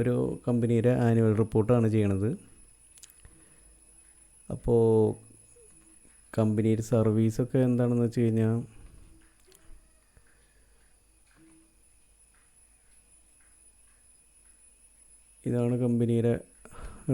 ഒരു കമ്പനിയുടെ ആനുവൽ റിപ്പോർട്ടാണ് ചെയ്യണത്. അപ്പോൾ കമ്പനിയുടെ സർവീസൊക്കെ എന്താണെന്ന് വെച്ച് കഴിഞ്ഞാൽ ഇതാണ് കമ്പനിയുടെ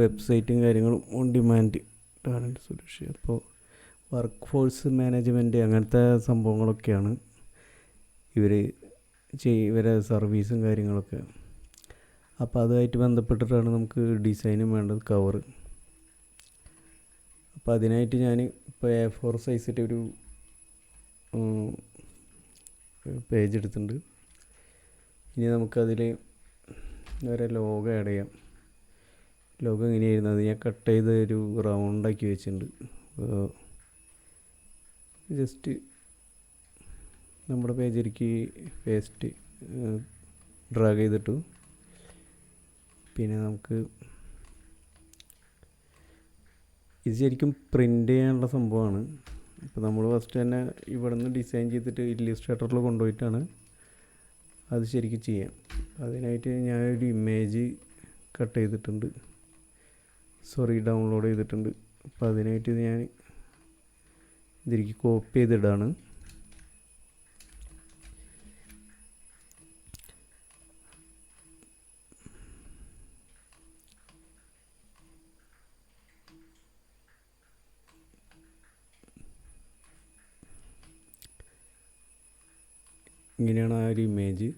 വെബ്സൈറ്റും കാര്യങ്ങളും ഓൺ ഡിമാൻഡ് ടാലന്റ് സൊല്യൂഷൻ അപ്പോൾ വർക്ക് ഫോഴ്സ് മാനേജ്മെന്റ് അങ്ങനത്തെ സംഭവങ്ങളൊക്കെയാണ് ഇവർ ചെയ് ഇവരെ സർവീസും കാര്യങ്ങളൊക്കെ. അപ്പോൾ അതുമായിട്ട് ബന്ധപ്പെട്ടിട്ടാണ് നമുക്ക് ഡിസൈനും വേണ്ടത് കവർ അപ്പോൾ അതിനായിട്ട് ഞാൻ ഇപ്പോൾ എ ഫോർ സൈസിന്റെ ഒരു പേജ് എടുത്തിട്ടുണ്ട്. ഇനി നമുക്കതിൽ ഒരു ലോഗോ ആഡ് ചെയ്യാം. ലോഗോ എങ്ങനെയായിരുന്നു? അത് ഞാൻ കട്ട് ചെയ്ത് ഒരു റൗണ്ടാക്കി വെച്ചിട്ടുണ്ട്. ജസ്റ്റ് നമ്മുടെ പേജിലേക്ക് പേസ്റ്റ് ഡ്രാഗ് ചെയ്തിട്ടു. പിന്നെ നമുക്ക് ഇത് ശരിക്കും പ്രിന്റ് ചെയ്യാനുള്ള സംഭവമാണ്. ഇപ്പോൾ നമ്മൾ ഫസ്റ്റ് തന്നെ ഇവിടെ നിന്ന് ഡിസൈൻ ചെയ്തിട്ട് ഇല്ലിസ്ട്രേറ്ററിൽ കൊണ്ടുപോയിട്ടാണ് അത് ശരിക്കും ചെയ്യാം. അതിനായിട്ട് ഞാനൊരു ഇമേജ് കട്ട് ചെയ്തിട്ടുണ്ട്. സോറി ഡൗൺലോഡ് ചെയ്തിട്ടുണ്ട്. അപ്പോൾ അതിനായിട്ട് ഞാൻ ഇതിലേക്ക് കോപ്പി ചെയ്തിടാണ്. ഇങ്ങനെയാണ് ആ ഒരു ഇമേജ്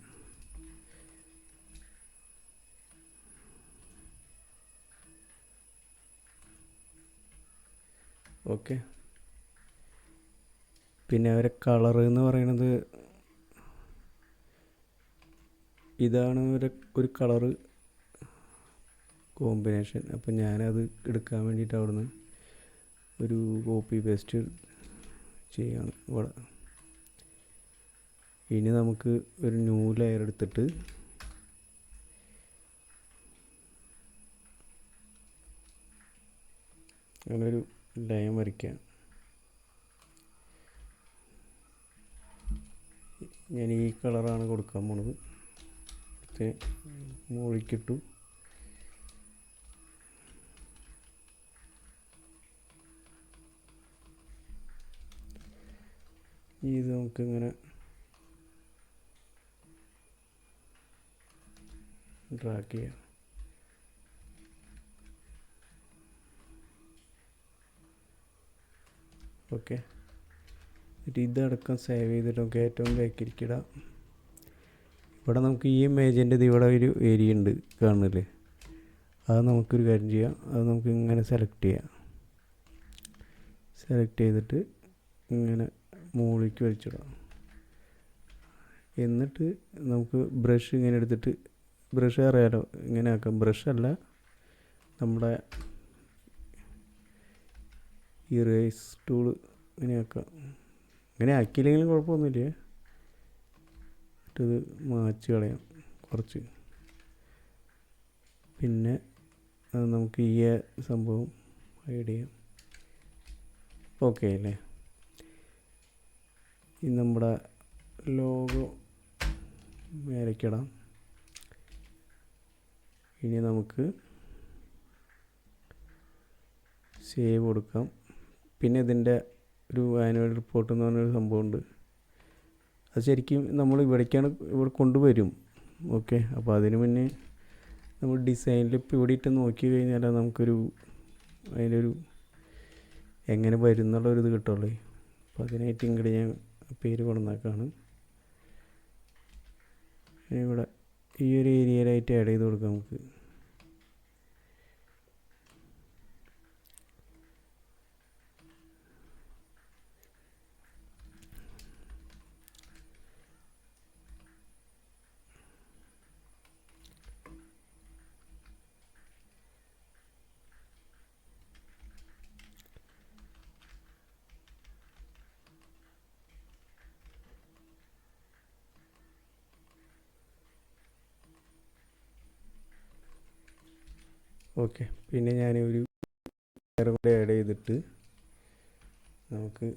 ഓക്കെ പിന്നെ അവരെ കളർ എന്ന് പറയണത് ഇതാണ് ഒരു ഒരു കളറ് കോമ്പിനേഷൻ അപ്പം ഞാനത് എടുക്കാൻ വേണ്ടിയിട്ട് അവിടുന്ന് ഒരു കോപ്പി പേസ്റ്റ് ചെയ്യാണ്. ഇവിടെ. ഇനി നമുക്ക് ഒരു ന്യൂ ലെയർ എടുത്തിട്ട് അങ്ങനൊരു ലയം വരയ്ക്കാം. ഞാൻ ഈ കളറാണ് കൊടുക്കാൻ പോണത്. എടുത്ത് മുകളിക്കിട്ടു ഇത് നമുക്കിങ്ങനെ ഡ്രാഗ് ചെയ്യാം ഓക്കെ. എന്നിട്ട് ഇതടക്കം സേവ് ചെയ്തിട്ട് നമുക്ക് ഏറ്റവും ബാക്കിരിക്കിടാം ഇവിടെ നമുക്ക് ഈ ഇമേജിന്റെ ഇവിടെ ഒരു ഏരിയ ഉണ്ട് കാണുന്നില്ലേ? അത് നമുക്കൊരു കാര്യം ചെയ്യാം. അത് നമുക്ക് ഇങ്ങനെ സെലക്ട് ചെയ്യാം. സെലക്ട് ചെയ്തിട്ട് ഇങ്ങനെ മുകളിലേക്ക് വലിച്ചിടാം. എന്നിട്ട് നമുക്ക് ബ്രഷ് ഇങ്ങനെ എടുത്തിട്ട് ബ്രഷ് അറിയാലോ ഇങ്ങനെ ആക്കാം. ബ്രഷ് അല്ല. നമ്മുടെ ഇറേസ് ടൂൾ ഇങ്ങനെ ആക്കാം. ഇങ്ങനെ ആക്കിയില്ലെങ്കിലും കുഴപ്പമൊന്നുമില്ല. മറ്റത് മാച്ച് കളയാം. കുറച്ച്. പിന്നെ നമുക്ക് ഈ സംഭവം ഹൈഡ് ചെയ്യാം. ഓക്കെ അല്ലേ? ഈ നമ്മുടെ ലോഗോ മേലേക്കിടാം ഇനി നമുക്ക് സേവ് കൊടുക്കാം. പിന്നെ ഇതിന്റെ ഒരു ആനുവൽ റിപ്പോർട്ട് എന്ന് പറഞ്ഞൊരു സംഭവമുണ്ട്. അത് ശരിക്കും നമ്മൾ ഇവിടേക്കാണ് ഇവിടെ കൊണ്ടുവരും. ഓക്കെ അപ്പോൾ അതിന് മുന്നേ നമ്മൾ ഡിസൈനിൽ ഇപ്പോൾ ഇവിടെ ഇട്ട് നോക്കി കഴിഞ്ഞാൽ നമുക്കൊരു അതിന്റെ ഒരു എങ്ങനെ വരും എന്നുള്ളൊരു ഇത് കിട്ടുള്ളൂ. അപ്പോൾ അതിനായിട്ട് ഇങ്ങോട്ട് ഞാൻ പേര് കൊണ്ടുവന്നേക്കാണ്. ഇവിടെ ഈ ഒരു ഏരിയയിലായിട്ട് ആഡ് ചെയ്ത് കൊടുക്കാം നമുക്ക്. ഓക്കെ. പിന്നെ ഞാൻ ഒരു കൂടെ ആഡ് ചെയ്തിട്ട് നമുക്ക്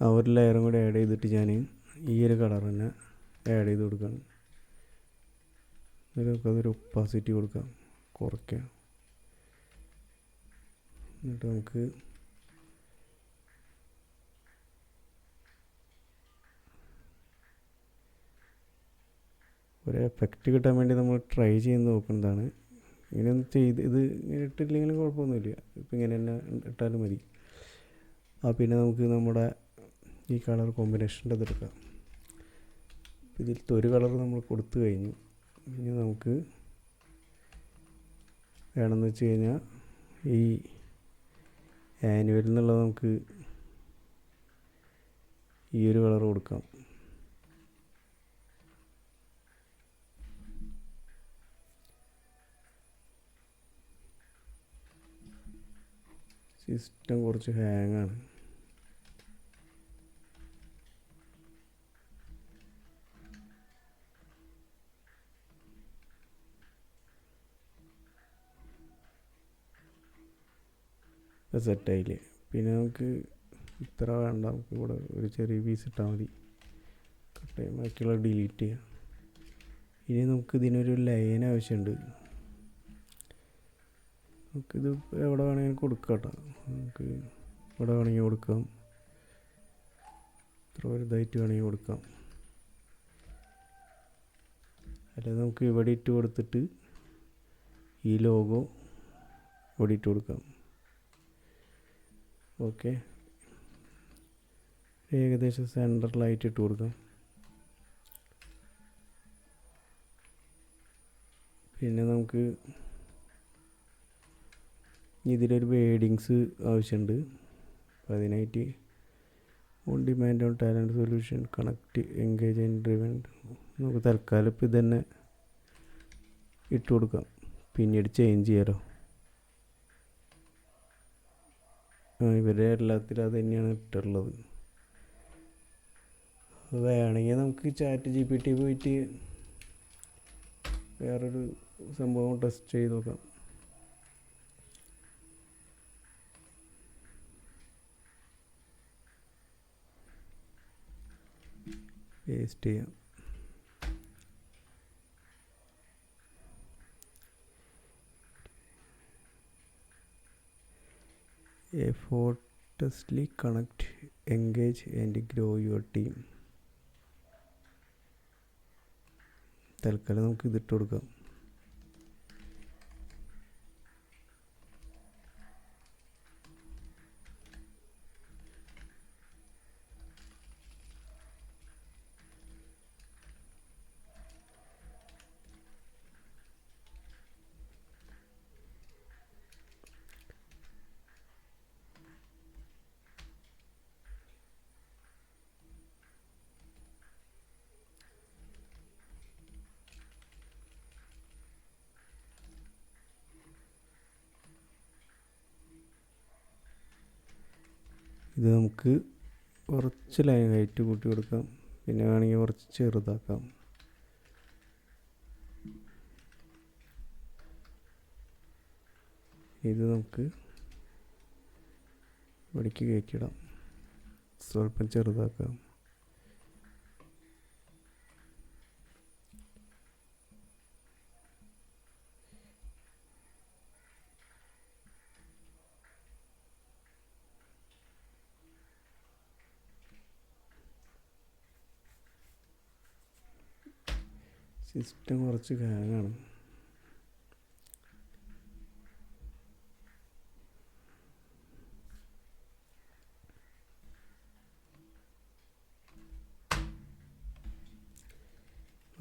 ആ ഒരു ലെയറും കൂടെ ആഡ് ചെയ്തിട്ട് ഞാൻ ഈ ഒരു കളർ തന്നെ ആഡ് ചെയ്ത് കൊടുക്കുകയാണ് എന്നിട്ട് അതൊരു ഒപ്പാസിറ്റി കൊടുക്കാം. കുറയ്ക്കാം. എന്നിട്ട് നമുക്ക് ഒരു എഫക്റ്റ് കിട്ടാൻ വേണ്ടി നമ്മൾ ട്രൈ ചെയ്ത് നോക്കുന്നതാണ്. ഇങ്ങനെയൊന്നും ചെയ്ത് ഇത് ഇങ്ങനെ ഇട്ടില്ലെങ്കിലും കുഴപ്പമൊന്നുമില്ല. ഇപ്പം ഇങ്ങനെ തന്നെ ഇട്ടാലും മതി. ആ പിന്നെ നമുക്ക് നമ്മുടെ ഈ കളർ കോമ്പിനേഷന്റെ അതെടുക്കാം ഇതിലത്തെ ഒരു കളർ നമ്മൾ കൊടുത്തു കഴിഞ്ഞു. ഇനി നമുക്ക് വേണമെന്ന് വെച്ച് കഴിഞ്ഞാൽ ഈ ആനുവൽ എന്നുള്ളത് നമുക്ക് ഈ ഒരു കളർ കൊടുക്കാം. സിസ്റ്റം കുറച്ച് ഹാങ്ങാണ് സെറ്റായില്ലേ പിന്നെ നമുക്ക് ഇത്ര വേണ്ട. നമുക്ക് ഇവിടെ ഒരു ചെറിയ പീസ് ഇട്ടാൽ മതി. കട്ട് ചെയ്യാം. ബാക്കിയുള്ള ഡിലീറ്റ് ചെയ്യാം. ഇനി നമുക്ക് ഇതിനൊരു ലൈൻ ആവശ്യമുണ്ട്. നമുക്കിത് എവിടെ വേണമെങ്കിലും കൊടുക്കാം കേട്ടോ. നമുക്ക് ഇവിടെ വേണമെങ്കിൽ കൊടുക്കാം. ഇത്ര വലുതായിട്ട് വേണമെങ്കിൽ കൊടുക്കാം. അല്ലെങ്കിൽ നമുക്ക് ഇവിടെ ഇട്ട് കൊടുത്തിട്ട് ഈ ലോഗോ ഇവിടെ ഇട്ട് കൊടുക്കാം. ഓക്കെ ഏകദേശം സെന്ററിലായിട്ട് ഇട്ട് കൊടുക്കാം. പിന്നെ നമുക്ക് ഇതിലൊരു വേഡിങ്സ് ആവശ്യമുണ്ട് അപ്പോൾ അതിനായിട്ട് on demand on talent solution connect engage and driven നമുക്ക് തൽക്കാലം ഇപ്പോൾ ഇതന്നെ ഇട്ട് കൊടുക്കാം. പിന്നീട് ചേഞ്ച് ചെയ്യാലോ. ഇവരുടെ ഇവരെ എല്ലാത്തിലും അത് തന്നെയാണ് ഇട്ടുള്ളത് വേണമെങ്കിൽ നമുക്ക് ചാറ്റ് ജി പി ടി പോയിട്ട് വേറൊരു സംഭവം ടെസ്റ്റ് ചെയ്ത് നോക്കാം. വേസ്റ്റ് ചെയ്യാം. Effortlessly connect engage and grow your team തൽക്കാലം നമുക്ക് ഇതിട്ട് കൊടുക്കാം. ഇത് നമുക്ക് കുറച്ച് ലൈൻ ഹൈറ്റ് കൂട്ടി കൊടുക്കാം. പിന്നെ വേണമെങ്കിൽ കുറച്ച് ചെറുതാക്കാം. ഇത് നമുക്ക് ഇവിടേക്ക് കയറ്റിയിടാം സ്വല്പം ചെറുതാക്കാം. സിസ്റ്റം കുറച്ച് ഹാങ്ങാണ്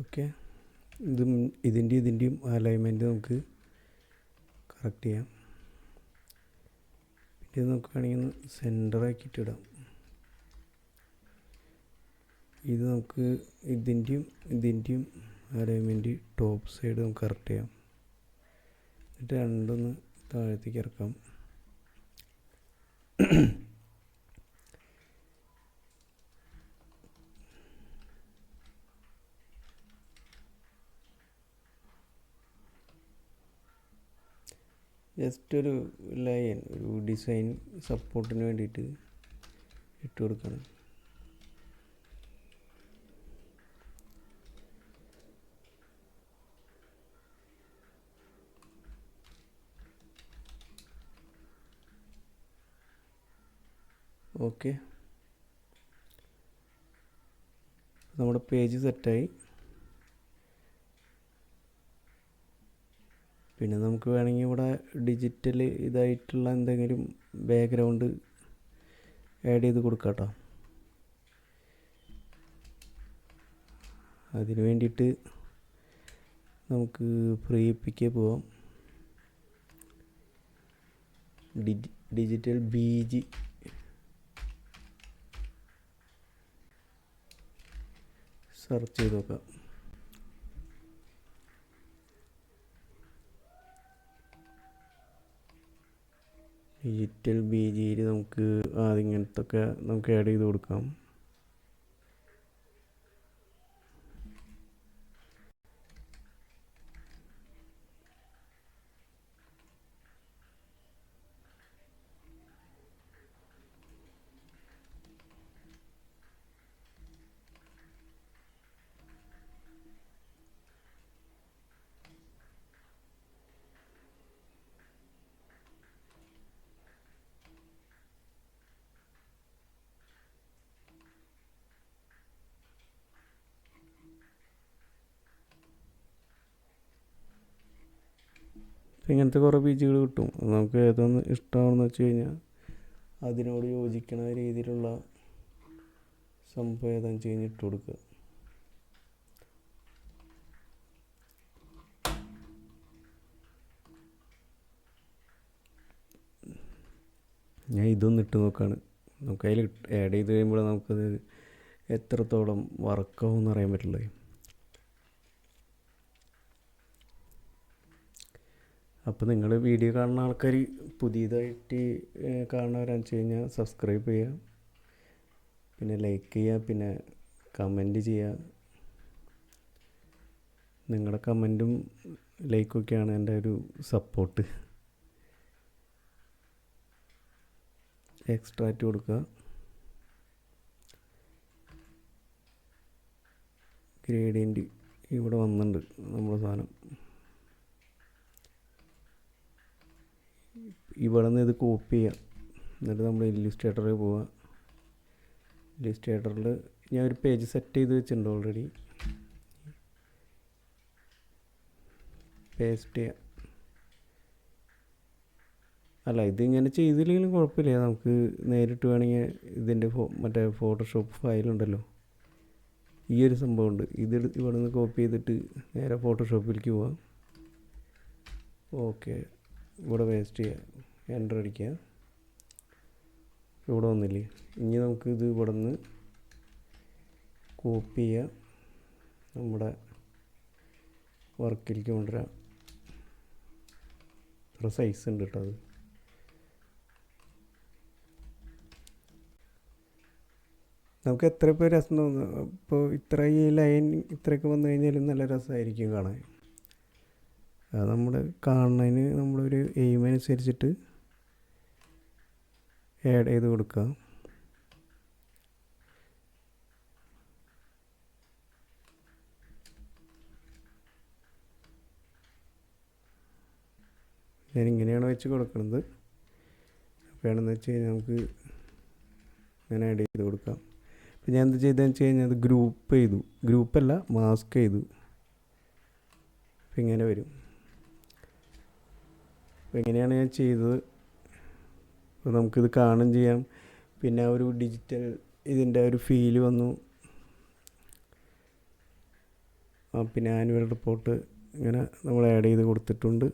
ഓക്കെ. ഇതും ഇതിന്റെ ഇതിന്റെയും അലൈൻമെന്റ് നമുക്ക് കറക്റ്റ് ചെയ്യാം. പിന്നെ നോക്കുകയാണെങ്കിൽ സെന്ററാക്കിയിട്ടിടാം ഇത് നമുക്ക് ഇതിന്റെയും ഇതിന്റെയും അലൈൻമെന്റ് ടോപ്പ് സൈഡ് നമുക്ക് കറക്റ്റ് ചെയ്യാം. എന്നിട്ട് രണ്ടൊന്ന് താഴത്തേക്ക് ഇറക്കാം. ജസ്റ്റ് ഒരു ലൈൻ ഒരു ഡിസൈൻ സപ്പോർട്ടിന് വേണ്ടിയിട്ട് ഇട്ട് കൊടുക്കണം. ഓക്കെ. നമ്മുടെ പേജ് സെറ്റായി. പിന്നെ നമുക്ക് വേണമെങ്കിൽ ഇവിടെ ഡിജിറ്റൽ ഇതായിട്ടുള്ള എന്തെങ്കിലും ബാക്ക്ഗ്രൗണ്ട് ആഡ് ചെയ്ത് കൊടുക്കാം കേട്ടോ അതിന് വേണ്ടിയിട്ട് നമുക്ക് ഫ്രീ പിക്ക് പോവാം ഡിജിറ്റൽ ബി ജി സെർച്ച് ചെയ്ത് നോക്കാം. ഡിജിറ്റൽ ബി ജിയിൽ നമുക്ക് അതിങ്ങനത്തൊക്കെ നമുക്ക് ആഡ് ചെയ്ത് കൊടുക്കാം. ഇങ്ങനത്തെ കുറേ ബീച്ചുകൾ കിട്ടും. നമുക്ക് ഏതൊന്ന് ഇഷ്ടമാണെന്ന് വെച്ച് കഴിഞ്ഞാൽ അതിനോട് യോജിക്കണ രീതിയിലുള്ള സംഭവം ഏതാണെന്ന് വെച്ച് കഴിഞ്ഞാൽ ഇട്ട് കൊടുക്കുക. ഞാൻ ഇതൊന്ന് ഇട്ട് നോക്കാണ്. നമുക്ക് അതിൽ ആഡ് ചെയ്ത് കഴിയുമ്പോൾ നമുക്കത് എത്രത്തോളം വർക്കാവും എന്ന് അറിയാൻ പറ്റുള്ളൂ അപ്പോൾ നിങ്ങൾ വീഡിയോ കാണുന്ന ആൾക്കാർ പുതിയതായിട്ട് കാണുന്നവരാണെന്ന് വെച്ച് കഴിഞ്ഞാൽ സബ്സ്ക്രൈബ് ചെയ്യുക പിന്നെ ലൈക്ക് ചെയ്യുക പിന്നെ കമന്റ് ചെയ്യുക നിങ്ങളുടെ കമന്റും ലൈക്കൊക്കെയാണ് എന്റെ ഒരു സപ്പോർട്ട് എക്സ്ട്രാറ്റ് കൊടുക്കുക ഗ്രേഡിയന്റ് ഇവിടെ വന്നിട്ടുണ്ട് നമ്മുടെ സാധനം ഇവിടെ നിന്ന് ഇത് കോപ്പി ചെയ്യാം. എന്നിട്ട് നമ്മൾ ഇല്ലുസ്ട്രേറ്ററിൽ പോവാം. ഇല്ലുസ്ട്രേറ്ററിൽ ഞാൻ ഒരു പേജ് സെറ്റ് ചെയ്ത് വെച്ചിട്ടുണ്ട് ഓൾറെഡി പേസ്റ്റ് ചെയ്യാം. അല്ല ഇതിങ്ങനെ ചെയ്തില്ലെങ്കിലും കുഴപ്പമില്ല. നമുക്ക് നേരിട്ട് വേണമെങ്കിൽ ഇതിന്റെ ഫോ മറ്റേ ഫോട്ടോഷോപ്പ് ഫയലുണ്ടല്ലോ ഈ ഒരു സംഭവമുണ്ട് ഇത് ഇവിടെ നിന്ന് കോപ്പി ചെയ്തിട്ട് നേരെ ഫോട്ടോഷോപ്പിലേക്ക് പോവാം. ഓക്കെ ഇവിടെ വേസ്റ്റ് ചെയ്യുക എന്റർ അടിക്കുക ഇവിടെ വന്നില്ലേ? ഇനി നമുക്ക് ഇത് ഇവിടെ നിന്ന് കോപ്പി ചെയ്യുക നമ്മുടെ വർക്കിലേക്ക് കൊണ്ടുവരാം. ഇത്ര സൈസ് ഉണ്ട് കേട്ടോ അത്. നമുക്ക് എത്ര പേര് രസം തോന്നുന്നു? ഇപ്പോൾ ഇത്ര ഈ ലൈൻ ഇത്രയൊക്കെ വന്നു കഴിഞ്ഞാലും നല്ല രസമായിരിക്കും കാണാൻ. അത് നമ്മൾ കാണുന്നതിന് നമ്മളൊരു എയിം അനുസരിച്ചിട്ട് ആഡ് ചെയ്ത് കൊടുക്കുക ഞാൻ ഇങ്ങനെയാണ് വെച്ച് കൊടുക്കുന്നത് വേണമെന്ന് വെച്ച് കഴിഞ്ഞാൽ നമുക്ക് ഇങ്ങനെ ആഡ് ചെയ്ത് കൊടുക്കാം. ഇപ്പം ഞാൻ എന്ത് ചെയ്തതെന്ന് വെച്ച് കഴിഞ്ഞാൽ അത് ഗ്രൂപ്പ് ചെയ്തു. ഗ്രൂപ്പല്ല മാസ്ക് ചെയ്തു. അപ്പം ഇങ്ങനെ വരും. എങ്ങനെയാണ് ഞാൻ ചെയ്തത്? അപ്പോൾ നമുക്കിത് കാണും ചെയ്യാം. പിന്നെ ഒരു ഡിജിറ്റൽ ഇതിന്റെ ഒരു ഫീൽ വന്നു. ആ പിന്നെ ആനുവൽ റിപ്പോർട്ട് ഇങ്ങനെ നമ്മൾ ആഡ് ചെയ്ത് കൊടുത്തിട്ടുണ്ട്.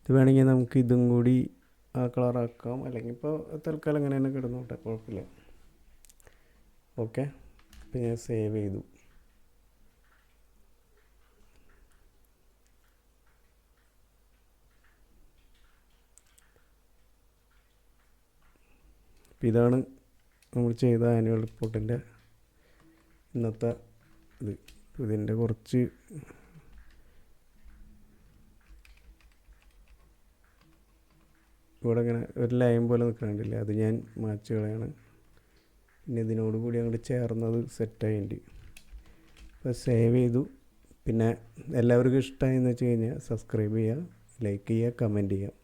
ഇത് വേണമെങ്കിൽ നമുക്ക് ഇതും കൂടി ആ കളറാക്കാം അല്ലെങ്കിൽ ഇപ്പോൾ തൽക്കാലം അങ്ങനെ തന്നെ കിടന്നോട്ടെ. കുഴപ്പമില്ല. ഓക്കെ അപ്പോൾ ഞാൻ സേവ് ചെയ്തു. അപ്പം ഇതാണ് നമ്മൾ ചെയ്ത ആനുവൽ റിപ്പോർട്ടിന്റെ ഇന്നത്തെ ഇത്. ഇതിന്റെ കുറച്ച് ഇവിടെ ഇങ്ങനെ ഒരു ലൈൻ പോലെ നിൽക്കാണ്ടില്ല അത് ഞാൻ മാച്ച് കളയാണ്. പിന്നെ ഇതിനോട് കൂടി അങ്ങോട്ട് ചേർന്നത് സെറ്റായിട്ടുണ്ട് അപ്പോൾ സേവ് ചെയ്തു. പിന്നെ എല്ലാവർക്കും ഇഷ്ടമായി എന്ന് വെച്ച് കഴിഞ്ഞാൽ സബ്സ്ക്രൈബ് ചെയ്യുക ലൈക്ക് ചെയ്യുക കമന്റ് ചെയ്യുക.